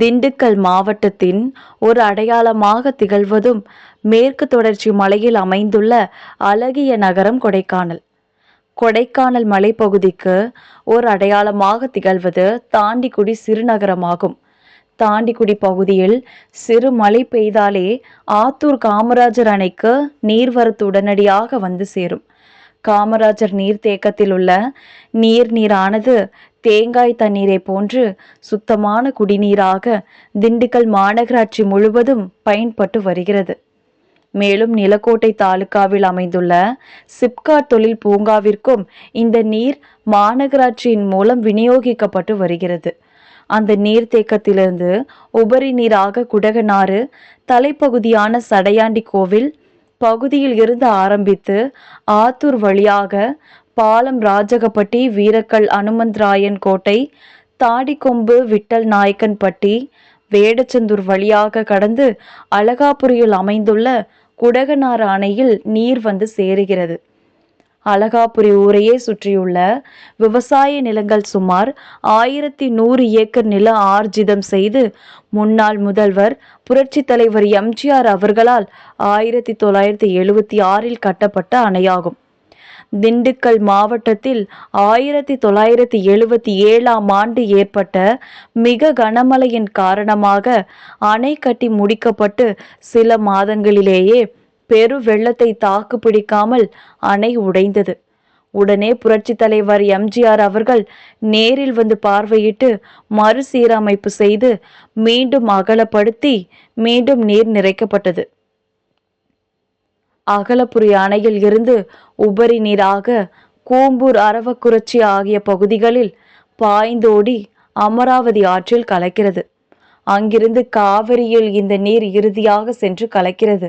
திண்டுக்கல் மாவட்டத்தின் ஒரு அடையாளமாக திகழ்வதும் மேற்கு தொடர்ச்சி மலையில் அமைந்துள்ள அழகிய நகரம் கொடைக்கானல். கொடைக்கானல் மலைப்பகுதிக்கு ஒரு அடையாளமாக திகழ்வது தாண்டிக்குடி சிறுநகரமாகும். தாண்டிக்குடி பகுதியில் சிறு மழை பெய்தாலே ஆத்தூர் காமராஜர் அணைக்கு நீர்வரத்து உடனடியாக வந்து சேரும். காமராஜர் நீர்த்தேக்கத்தில் உள்ள நீர் நீரானது தேங்காய் தண்ணீரை போன்று சுத்தமான குடிநீராக திண்டுக்கல் மாநகராட்சி முழுவதும் பயன்பட்டு வருகிறது. மேலும் நிலக்கோட்டை தாலுகாவில் அமைந்துள்ள சிப்காட் தொழில் பூங்காவிற்கும் இந்த நீர் மாநகராட்சியின் மூலம் விநியோகிக்கப்பட்டு வருகிறது. அந்த நீர்த்தேக்கத்திலிருந்து உபரி நீராக குடகனாறு தலைப்பகுதியான சடையாண்டி கோவில் பகுதியில் இருந்து ஆரம்பித்து ஆத்தூர் வழியாக பாலம் ராஜகப்பட்டி வீரக்கல் அனுமந்தராயன் கோட்டை தாடிக்கொம்பு விட்டல் நாயக்கன்பட்டி வேடச்சந்தூர் வழியாக கடந்து அழகாபுரியில் அமைந்துள்ள குடகனார் அணையில் நீர் வந்து சேருகிறது. அழகாபுரி ஊரையே சுற்றியுள்ள விவசாய நிலங்கள் சுமார் ஆயிரத்தி நூறு ஏக்கர் நில ஆர்ஜிதம் செய்து முன்னாள் முதல்வர் புரட்சி தலைவர் எம்ஜிஆர் அவர்களால் ஆயிரத்தி தொள்ளாயிரத்தி எழுபத்தி ஆறில் கட்டப்பட்ட அணையாகும். திண்டுக்கல் மாவட்டத்தில் ஆயிரத்தி தொள்ளாயிரத்தி எழுபத்தி ஏழாம் ஆண்டு ஏற்பட்ட மிக கனமழையின் காரணமாக அணை கட்டி முடிக்கப்பட்டு சில மாதங்களிலேயே பெரு வெள்ளத்தை தாக்கு பிடிக்காமல் அணை உடைந்தது. உடனே புரட்சி தலைவர் எம்ஜிஆர் அவர்கள் நேரில் வந்து பார்வையிட்டு மறுசீரமைப்பு செய்து மீண்டும் அகலப்படுத்தி மீண்டும் நீர் நிறைக்கப்பட்டது. அகலப்புரி அணையில் இருந்து உபரி நீராக கூம்பூர் அரவக்குறிச்சி ஆகிய பகுதிகளில் பாய்ந்தோடி அமராவதி ஆற்றில் கலக்கிறது. அங்கிருந்து காவிரியில் இந்த நீர் இறுதியாக சென்று கலக்கிறது.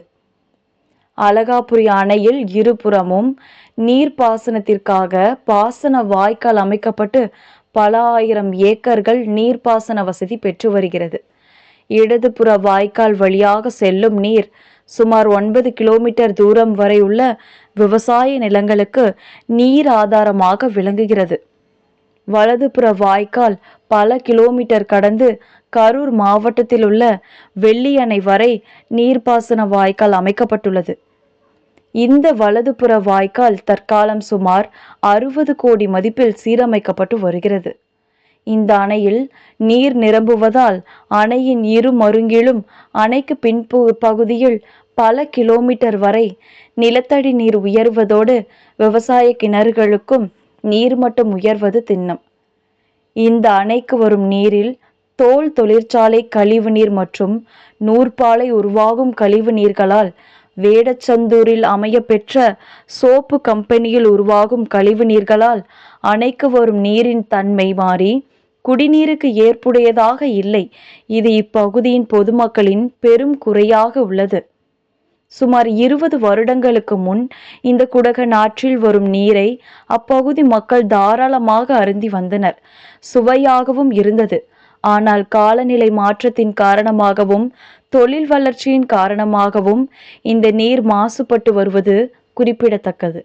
அழகாபுரி அணையில் இருபுறமும் நீர்ப்பாசனத்திற்காக பாசன வாய்க்கால் அமைக்கப்பட்டு பல ஆயிரம் ஏக்கர்கள் நீர்ப்பாசன வசதி பெற்று வருகிறது. இடதுபுற வாய்க்கால் வழியாக செல்லும் நீர் சுமார் ஒன்பது கிலோமீட்டர் தூரம் வரை உள்ள விவசாய நிலங்களுக்கு நீர் ஆதாரமாக விளங்குகிறது. வலதுபுற வாய்க்கால் பல கிலோமீட்டர் கடந்து கரூர் மாவட்டத்தில் உள்ள வெள்ளியணை வரை நீர்ப்பாசன வாய்க்கால் அமைக்கப்பட்டுள்ளது. இந்த வலதுபுற வாய்க்கால் தற்காலம் சுமார் அறுபது கோடி மதிப்பில் சீரமைக்கப்பட்டு வருகிறது. இந்த அணையில் நீர் நிரம்புவதால் அணையின் இரு மருங்கிலும் அணைக்கு பின்பு பகுதியில் பல கிலோமீட்டர் வரை நிலத்தடி நீர் உயர்வதோடு விவசாய கிணறுகளுக்கும் நீர்மட்டம் உயர்வது திண்ணம். இந்த அணைக்கு வரும் நீரில் தோல் தொழிற்சாலை கழிவுநீர் மற்றும் நூற்பாலை உருவாகும் கழிவு நீர்களால் வேடச்சந்தூரில் அமைய பெற்ற சோப்பு கம்பெனியில் உருவாகும் கழிவு நீர்களால் அணைக்கு வரும் நீரின் தன்மை மாறி குடிநீருக்கு ஏற்புடையதாக இல்லை. இது இப்பகுதியின் பொதுமக்களின் பெரும் குறையாக உள்ளது. சுமார் இருபது வருடங்களுக்கு முன் இந்த குடக நாற்றில் வரும் நீரை அப்பகுதி மக்கள் தாராளமாக அருந்தி வந்தனர். சுவையாகவும் இருந்தது. ஆனால் காலநிலை மாற்றத்தின் காரணமாகவும் தொழில் வளர்ச்சியின் காரணமாகவும் இந்த நீர் மாசுபட்டு வருவது குறிப்பிடத்தக்கது.